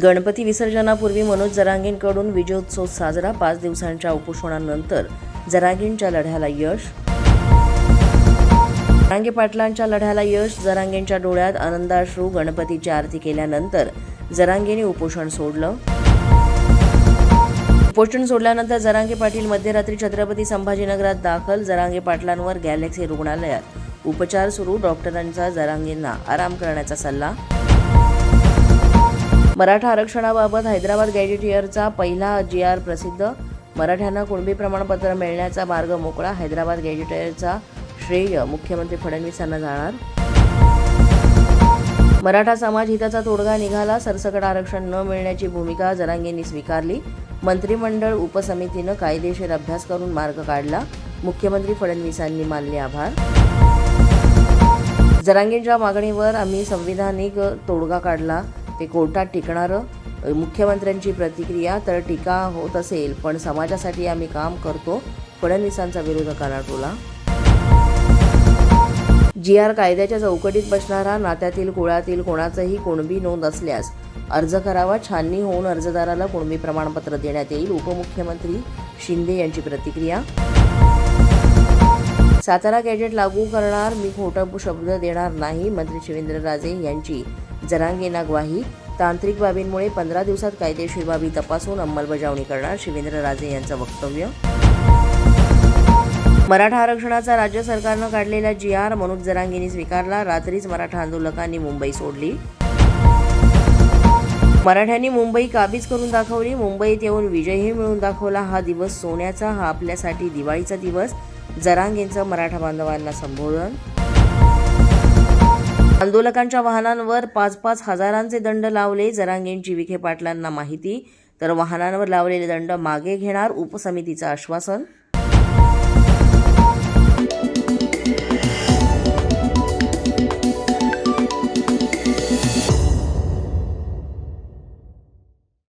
गणपती विसर्जनापूर्वी मनोज जरांगेंकडून विजयोत्सव साजरा पाच दिवसांच्या उपोषणानंतर. जरांगेंच्या लढ्याला यश. जरांगे पाटलांच्या लढ्याला यश. जरांगेंच्या डोळ्यात आनंदाश्रू गणपतीची आरती केल्यानंतर जरांगेने उपोषण सोडलं. उपोषण सोडल्यानंतर जरांगे पाटील मध्यरात्री छत्रपती संभाजीनगरात दाखल. जरांगे पाटलांवर गॅलेक्सी रुग्णालयात. उपचार सुरू. डॉक्टरांचा जरांगेंना आराम करण्याचा सल्ला. मराठा आरक्षणाबाबत हैदराबाद गॅजेटियरचा पहिला जी आर प्रसिद्ध. मराठ्यांना कुणबी प्रमाणपत्र मिळण्याचा मार्ग मोकळा हैदराबाद गॅजेटियरचा श्रेय मुख्यमंत्री फडणवीसांना जाणार. मराठा समाज हिताचा तोडगा निघाला सरसकट आरक्षण न मिळण्याची भूमिका जरांगेंनी स्वीकारली. मंत्रिमंडळ उपसमितीनं कायदेशीर अभ्यास करून मार्ग काढला. मुख्यमंत्री फडणवीसांनी मानले आभार. जरांगेंच्या मागणीवर आम्ही संविधानिक तोडगा काढला. ते कोर्टात टिकणारं मुख्यमंत्र्यांची प्रतिक्रिया तर टीका होत असेल पण समाजासाठी आम्ही काम करतो फडणवीसांचा विरोधकाला टोला जी आर कायद्याच्या चौकटीत बसणारा नात्यातील कुळातील कोणाचंही कुणबी नोंद असल्यास अर्ज करावा छाननी होऊन अर्जदाराला कुणबी प्रमाणपत्र देण्यात येईल उपमुख्यमंत्री शिंदे यांची प्रतिक्रिया? सातारा गॅजेट लागू करणार मी खोटं शब्द देणार नाही मंत्री शिवेंद्रराजे यांची जरांगेना ग्वाही. तांत्रिक बाबींमुळे पंधरा दिवसात कायदेशीर बाबी तपासून अंमलबजावणी करणार शिवेंद्रराजे यांचं वक्तव्य. मराठा आरक्षणाचा राज्य सरकारनं काढलेला जी आर मनोज जरांगेंनी स्वीकारला. रात्रीच मराठा आंदोलकांनी मुंबई सोडली. मराठ्यांनी मुंबई काबीज करून दाखवली. मुंबईत येऊन विजयही मिळवून दाखवला हा दिवस सोन्याचा हा आपल्यासाठी दिवाळीचा दिवस. जरांगेंचं मराठा बांधवांना संबोधन. आंदोलकांच्या वाहनांवर पाच पाच हजारांचे दंड लावले. जरांगेंची विखे पाटलांना माहिती. तर वाहनांवर लावलेले दंड मागे घेणार उपसमितीचं आश्वासन.